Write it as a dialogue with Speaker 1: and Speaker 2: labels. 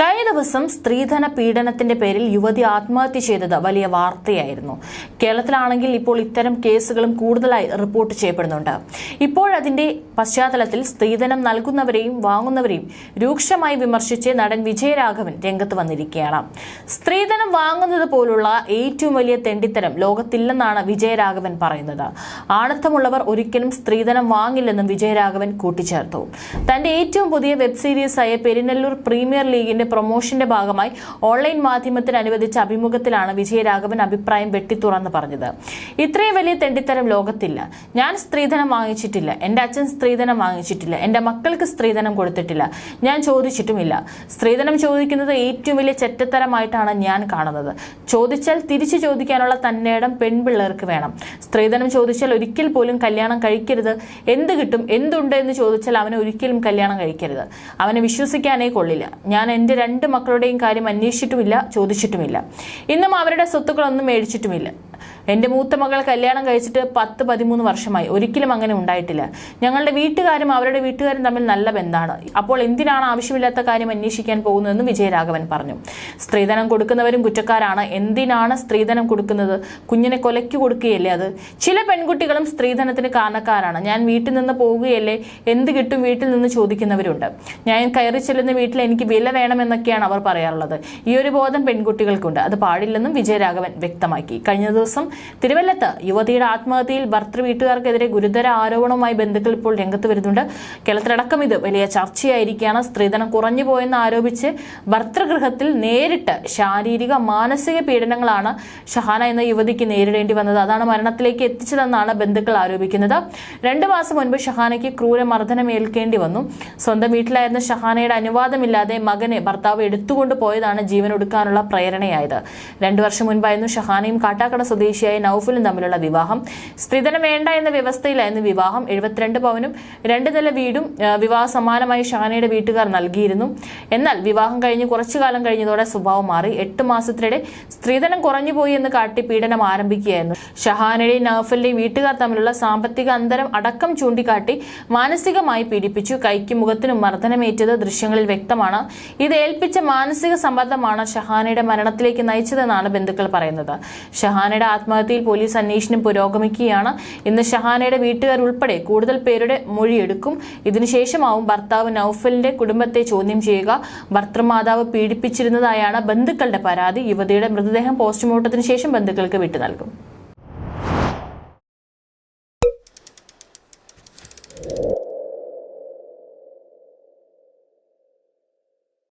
Speaker 1: കഴിഞ്ഞ ദിവസം സ്ത്രീധന പീഡനത്തിന്റെ പേരിൽ യുവതി ആത്മഹത്യ ചെയ്തത് വലിയ വാർത്തയായിരുന്നു. കേരളത്തിലാണെങ്കിൽ ഇപ്പോൾ ഇത്തരം കേസുകളും കൂടുതലായി റിപ്പോർട്ട് ചെയ്യപ്പെടുന്നുണ്ട്. ഇപ്പോഴതിന്റെ പശ്ചാത്തലത്തിൽ സ്ത്രീധനം നൽകുന്നവരെയും വാങ്ങുന്നവരെയും രൂക്ഷമായി വിമർശിച്ച് നടൻ വിജയരാഘവൻ രംഗത്ത് വന്നിരിക്കുകയാണ്. സ്ത്രീധനം വാങ്ങുന്നത് പോലുള്ള ഏറ്റവും വലിയ തെണ്ടിത്തരം ലോകത്തില്ലെന്നാണ് വിജയരാഘവൻ പറയുന്നത്. ആണത്തമുള്ളവർ ഒരിക്കലും സ്ത്രീധനം വാങ്ങില്ലെന്നും വിജയരാഘവൻ കൂട്ടിച്ചേർത്തു. തന്റെ ഏറ്റവും പുതിയ വെബ് സീരീസായ പെരിനെല്ലൂർ പ്രീമിയർ ലീഗിന്റെ പ്രൊമോഷന്റെ ഭാഗമായി ഓൺലൈൻ മാധ്യമത്തിന് അനുവദിച്ച അഭിമുഖത്തിലാണ് വിജയരാഘവൻ അഭിപ്രായം വെട്ടിത്തുറന്ന് പറഞ്ഞത്. ഇത്രയും വലിയ തെണ്ടിത്തരം ലോകത്തില്ല. ഞാൻ സ്ത്രീധനം വാങ്ങിച്ചിട്ടില്ല. എന്റെ അച്ഛൻ സ്ത്രീധനം വാങ്ങിച്ചിട്ടില്ല. എന്റെ മക്കൾക്ക് സ്ത്രീധനം കൊടുത്തിട്ടില്ല. ഞാൻ ചോദിച്ചിട്ടുമില്ല. സ്ത്രീധനം ചോദിക്കുന്നത് ഏറ്റവും വലിയ ചെറ്റത്തരമായിട്ടാണ് ഞാൻ കാണുന്നത്. ചോദിച്ചാൽ തിരിച്ചു ചോദിക്കാനുള്ള തന്നേടം പെൺപിള്ളേർക്ക് വേണം. സ്ത്രീധനം ചോദിച്ചാൽ ഒരിക്കൽ പോലും കല്യാണം കഴിക്കരുത്. എന്ത് കിട്ടും? എന്തുണ്ട് എന്ന് ചോദിച്ചാൽ അവനെ ഒരിക്കലും കല്യാണം കഴിക്കരുത്. അവനെ വിശ്വസിക്കാനേ കൊള്ളില്ല. ഞാൻ എന്റെ രണ്ട് മക്കളുടെയും കാര്യം അന്വേഷിച്ചിട്ടുമില്ല ചോദിച്ചിട്ടുമില്ല. ഇന്നും അവരുടെ സ്വത്തുക്കളൊന്നും മേടിച്ചിട്ടുമില്ല. എന്റെ മൂത്ത മകൾ കല്യാണം കഴിച്ചിട്ട് പത്ത് പതിമൂന്ന് വർഷമായി. ഒരിക്കലും അങ്ങനെ ഉണ്ടായിട്ടില്ല. ഞങ്ങളുടെ വീട്ടുകാരും അവരുടെ വീട്ടുകാരും തമ്മിൽ നല്ല ബന്ധമാണ്. അപ്പോൾ എന്തിനാണ് ആവശ്യമില്ലാത്ത കാര്യം അന്വേഷിക്കാൻ പോകുന്നതെന്ന് വിജയരാഘവൻ പറഞ്ഞു. സ്ത്രീധനം കൊടുക്കുന്നവരും കുറ്റക്കാരാണ്. എന്തിനാണ് സ്ത്രീധനം കൊടുക്കുന്നത്? കുഞ്ഞിനെ കൊലയ്ക്ക് കൊടുക്കുകയല്ലേ അത്? ചില പെൺകുട്ടികളും സ്ത്രീധനത്തിന് കാരണക്കാരാണ്. ഞാൻ വീട്ടിൽ നിന്ന് പോവുകയല്ലേ എന്ത് കിട്ടും വീട്ടിൽ നിന്ന് ചോദിക്കുന്നവരുണ്ട്. ഞാൻ കയറി ചെല്ലുന്ന വീട്ടിൽ എനിക്ക് വില വേണമെന്നൊക്കെയാണ് അവർ പറയാറുള്ളത്. ഈ ഒരു ബോധം പെൺകുട്ടികൾക്കുണ്ട്. അത് പാടില്ലെന്നും വിജയരാഘവൻ വ്യക്തമാക്കി. കഴിഞ്ഞ ദിവസം തിരുവല്ലത്ത് യുവതിയുടെ ആത്മഹത്യയിൽ ഭർത്തൃ വീട്ടുകാർക്കെതിരെ ഗുരുതര ആരോപണവുമായി ബന്ധുക്കൾ ഇപ്പോൾ രംഗത്ത് വരുന്നുണ്ട്. കേരളത്തിലടക്കം ഇത് വലിയ ചർച്ചയായിരിക്കുകയാണ്. സ്ത്രീധനം കുറഞ്ഞു പോയെന്ന് ആരോപിച്ച് ഭർത്തൃഗൃഹത്തിൽ നേരിട്ട് ശാരീരിക മാനസിക പീഡനങ്ങളാണ് ഷഹാന എന്ന യുവതിക്ക് നേരിടേണ്ടി വന്നത്. അതാണ് മരണത്തിലേക്ക് എത്തിച്ചതെന്നാണ് ബന്ധുക്കൾ ആരോപിക്കുന്നത്. രണ്ടു മാസം മുൻപ് ഷഹാനയ്ക്ക് ക്രൂര ക്രൂരമർദ്ദനം ഏൽക്കേണ്ടി വന്നു. സ്വന്തം വീട്ടിലായിരുന്ന ഷഹാനയുടെ അനുവാദമില്ലാതെ മകനെ ഭർത്താവ് എടുത്തുകൊണ്ട് പോയതാണ് ജീവൻ ഒടുക്കാനുള്ള പ്രേരണയായത്. രണ്ടു വർഷം മുൻപായിരുന്നു ഷഹാനയും കാട്ടാക്കട സ്വദേശിയായ നൌഫലും തമ്മിലുള്ള വിവാഹം. സ്ത്രീധനം വേണ്ട എന്ന വ്യവസ്ഥയിലായിരുന്നു വിവാഹം. എഴുപത്തിരണ്ട് പവനും രണ്ട് നില വീടും വിവാഹ സമാനമായി ഷഹാനയുടെ വീട്ടുകാർ നൽകിയിരുന്നു. എന്നാൽ വിവാഹം കഴിഞ്ഞ് കുറച്ചു കാലം കഴിഞ്ഞതോടെ സ്വഭാവം മാറി. എട്ട് മാസത്തിനിടെ സ്ത്രീധനം കുറഞ്ഞുപോയി എന്ന് കാട്ടി പീഡനം ആരംഭിക്കുകയായിരുന്നു. ഷഹാനയുടെയും നൌഫലിന്റെയും വീട്ടുകാർ തമ്മിലുള്ള സാമ്പത്തിക അന്തരം അടക്കം ചൂണ്ടിക്കാട്ടി മാനസികമായി പീഡിപ്പിച്ചു. കൈക്കും മുഖത്തിനും മർദ്ദനമേറ്റത് ദൃശ്യങ്ങളിൽ വ്യക്തമാണ്. ഇത് ഏൽപ്പിച്ച മാനസിക സമ്മർദ്ദമാണ് ഷഹാനയുടെ മരണത്തിലേക്ക് നയിച്ചതെന്നാണ് ബന്ധുക്കൾ പറയുന്നത്. ഷഹാനയുടെ ആത്മഹത്യയിൽ പോലീസ് അന്വേഷണം പുരോഗമിക്കുകയാണ്. ഇന്ന് ഷഹാനയുടെ വീട്ടുകാർ ഉൾപ്പെടെ കൂടുതൽ പേരുടെ മൊഴിയെടുക്കും. ഇതിനുശേഷമാവും ഭർത്താവ് നൌഫലിന്റെ കുടുംബത്തെ ചോദ്യം ചെയ്യുക. ഭർത്തൃമാതാവ് പീഡിപ്പിച്ചിരുന്നതായാണ് ബന്ധുക്കളുടെ പരാതി. യുവതിയുടെ മൃതദേഹം പോസ്റ്റ്മോർട്ടത്തിന് ശേഷം ബന്ധുക്കൾക്ക് വിട്ടു നൽകും.